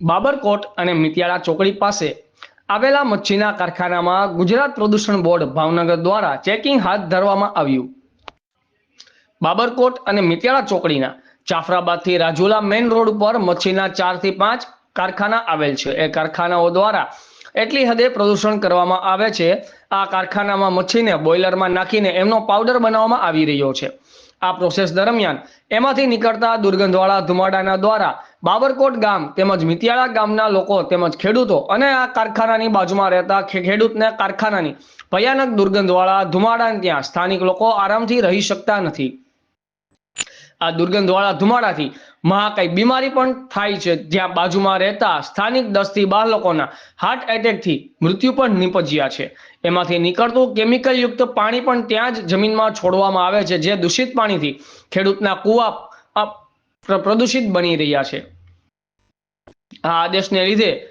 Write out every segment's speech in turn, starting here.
બાબરકોટ અને મિતિયાળા ચોકડી પાસે આવેલા મચ્છીના કારખાનામાં ગુજરાત પ્રદૂષણ બોર્ડ ભાવનગર દ્વારા ચેકિંગ હાથ ધરવામાં આવ્યું. બાબરકોટ અને મિતિયાળા ચોકડીના જાફરાબાદથી રાજુલા મેઇન રોડ ઉપર મચ્છીના ચારથી પાંચ કારખાના આવેલ છે. એ કારખાનાઓ દ્વારા એટલી હદે પ્રદૂષણ કરવામાં આવે છે. આ કારખાનામાં મચ્છીને બોઇલરમાં નાખીને એમનો પાવડર બનાવવામાં આવી રહ્યો છે. આ પ્રોસેસ દરમિયાન એમાંથી નીકળતા દુર્ગંધવાળા ધુમાડાના દ્વારા બાબરકોટ ગામ તેમજ મિતિયાળા ગામના લોકો તેમજ ખેડૂતો અને આ કારખાનાની બાજુમાં રહેતા ખેડૂતને કારખાનાની ભયાનક દુર્ગંધવાળા ધુમાડા ત્યાં સ્થાનિક લોકો આરામથી રહી શકતા નથી. આ દુર્ગંધવાળા ધુમાડાથી મહા કઈ બીમારી પણ થાય છે. જ્યાં બાજુમાં રહેતા સ્થાનિક દસથી બાર લોકોના હાર્ટ એટેકથી મૃત્યુ પણ નિપજ્યા છે. એમાંથી નીકળતું કેમિકલ યુક્ત પાણી પણ ત્યાં જ જમીનમાં છોડવામાં આવે છે, જે દૂષિત પાણીથી ખેડૂતના કુવા પ્રદૂષિત બની રહ્યા છે. આ આદેશને લીધે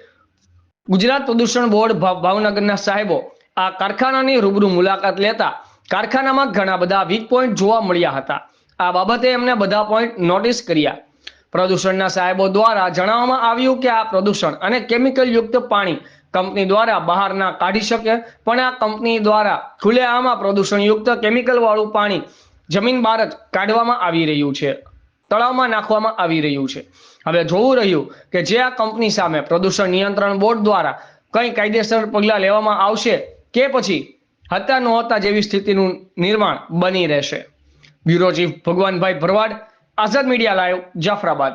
ગુજરાત પ્રદૂષણ બોર્ડ ભાવ- ભાવનગરના સાહેબો આ કારખાનાની રૂબરૂ મુલાકાત લેતા કારખાનામાં ઘણા બધા વીક પોઈન્ટ જોવા મળ્યા હતા. આ બાબતે એમને બધા પોઈન્ટ નોટિસ કર્યા. પ્રદૂષણના સાહેબો દ્વારા જણાવવામાં આવ્યું કે આ પ્રદૂષણ અને કેમિકલ યુક્ત પાણી કંપની દ્વારા બહાર ના કાઢી શકે, પણ આ કંપની દ્વારા ખુલ્લેઆમાં પ્રદૂષણયુક્ત કેમિકલ વાળું પાણી જમીન બહાર જ કાઢવામાં આવી રહ્યું છે. તળાવમાં નાખવામાં આવી રહ્યું છે. હવે જોવું રહ્યું કે જે આ કંપની સામે પ્રદૂષણ નિયંત્રણ બોર્ડ દ્વારા કંઈ કાયદેસર પગલાં લેવામાં આવશે કે પછી હતા નહોતા જેવી સ્થિતિનું નિર્માણ બની રહેશે. Bureau chief Bhagwanbhai Bharwad Azad media live Jafrabad.